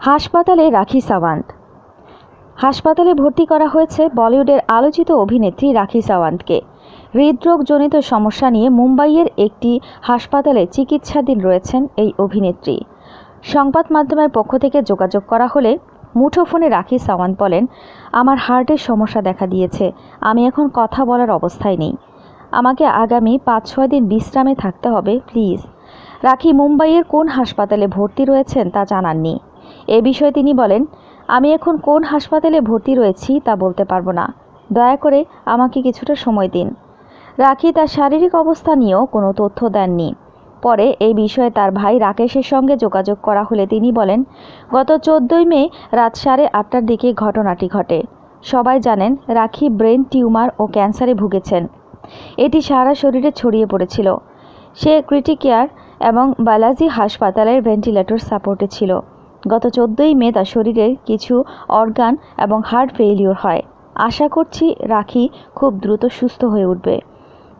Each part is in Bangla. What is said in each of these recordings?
হাসপাতালে রাখি সাওয়ান্ত। হাসপাতালে ভর্তি করা হয়েছে বলিউডের আলোচিত অভিনেত্রী রাখি সাওয়ান্তকে। হৃদরোগজনিত সমস্যা নিয়ে মুম্বাইয়ের একটি হাসপাতালে চিকিৎসাধীন রয়েছেন এই অভিনেত্রী। সংবাদ মাধ্যমের পক্ষ থেকে যোগাযোগ করা হলে মুঠোফোনে রাখি সাওয়ান্ত বলেন, আমার হার্টের সমস্যা দেখা দিয়েছে, আমি এখন কথা বলার অবস্থায় নেই। আমাকে আগামী পাঁচ ছয় দিন বিশ্রামে থাকতে হবে, প্লিজ। রাখি মুম্বাইয়ের কোন হাসপাতালে ভর্তি রয়েছেন তা জানাননি। এ বিষয়ে তিনি বলেন, আমি এখন কোন হাসপাতালে ভর্তি রয়েছি তা বলতে পারব না। দয়া করে আমাকে কিছুটা সময় দিন। রাখি তার শারীরিক অবস্থা নিয়েও কোনো তথ্য দেননি। পরে এই বিষয়ে তার ভাই রাকেশের সঙ্গে যোগাযোগ করা হলে তিনি বলেন, গত চোদ্দই মে রাত সাড়ে আটটার দিকে ঘটনাটি ঘটে। সবাই জানেন রাখি ব্রেন টিউমার ও ক্যান্সারে ভুগেছেন। এটি সারা শরীরে ছড়িয়ে পড়েছিল। সে ক্রিটিকেয়ার এবং বালাজি হাসপাতালের ভেন্টিলেটর সাপোর্টে ছিল। গত চোদ্দোই মে তার শরীরের কিছু অর্গান এবং হার্ট ফেইলিওর হয়। আশা করছি রাখি খুব দ্রুত সুস্থ হয়ে উঠবে।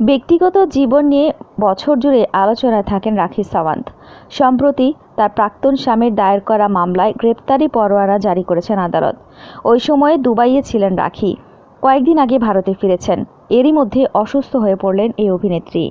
ব্যক্তিগত জীবন নিয়ে বছর জুড়ে আলোচনায় থাকেন রাখি সাওয়ান্ত। সম্প্রতি তার প্রাক্তন স্বামীর দায়ের করা মামলায় গ্রেপ্তারি পরোয়ানা জারি করেছেন আদালত। ওই সময়ে দুবাইয়ে ছিলেন রাখি। কয়েকদিন আগে ভারতে ফিরেছেন। এরই মধ্যে অসুস্থ হয়ে পড়লেন এই অভিনেত্রী।